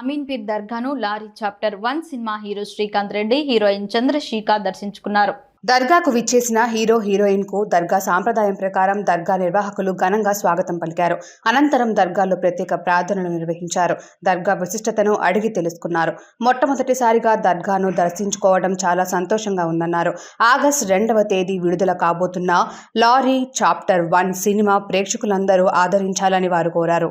Ameenpeer దర్గాను lorry chapter one cinema hero Srikanth Reddy heroine Chandrashekhar దర్శించుకున్నారు. దర్గాకు విచ్చేసిన హీరో హీరోయిన్కు దర్గా సాంప్రదాయం ప్రకారం దర్గా నిర్వాహకులు ఘనంగా స్వాగతం పలికారు. అనంతరం దర్గాలో ప్రత్యేక ప్రార్థనలు నిర్వహించారు. దర్గా విశిష్టతను అడిగి తెలుసుకున్నారు. మొట్టమొదటిసారిగా దర్గాను దర్శించుకోవడం చాలా సంతోషంగా ఉందన్నారు. ఆగస్టు రెండవ తేదీ విడుదల కాబోతున్న లారీ చాప్టర్ వన్ సినిమా ప్రేక్షకులందరూ ఆదరించాలని వారు కోరారు.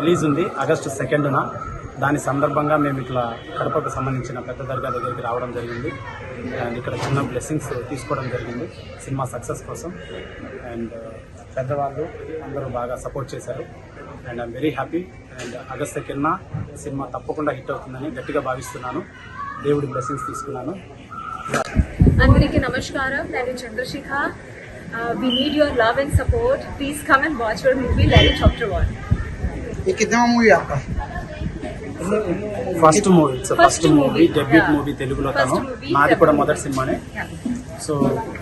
రిలీజ్ ఉంది ఆగస్టు సెకండ్న. దాని సందర్భంగా మేము ఇట్లా కడపకు సంబంధించిన పెద్ద దర్గా దగ్గరికి రావడం జరిగింది. అండ్ ఇక్కడ చిన్న బ్లెస్సింగ్స్ తీసుకోవడం జరిగింది సినిమా సక్సెస్ కోసం. అండ్ పెద్దవాళ్ళు అందరూ బాగా సపోర్ట్ చేశారు. And I'm very happy. And August సెకండ్న cinema తప్పకుండా హిట్ అవుతుందని గట్టిగా భావిస్తున్నాను. దేవుడి బ్లెస్సింగ్స్ తీసుకున్నాను. అందరికీ నమస్కారం. నేను Chandrashekar. We need your love and support please come and watch your movie line chapter one ये कितना मूवी आपका first movie it's First first movie movie, debut yeah. Movie తెలుగులో First తను movie, నాది కూడా debut. మొదటి సినిమానే సో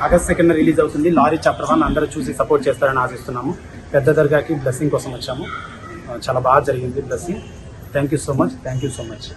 ఆగస్ట్ సెకండ్ రిలీజ్ అవుతుంది లారీ చాప్టర్ వన్ అందరూ చూసి సపోర్ట్ చేస్తారని ఆశిస్తున్నాము పెద్ద దర్గాకి బ్లెస్సింగ్ కోసం వచ్చాము ఆ, చాలా బాగా జరిగింది blessing thank you so much thank you so much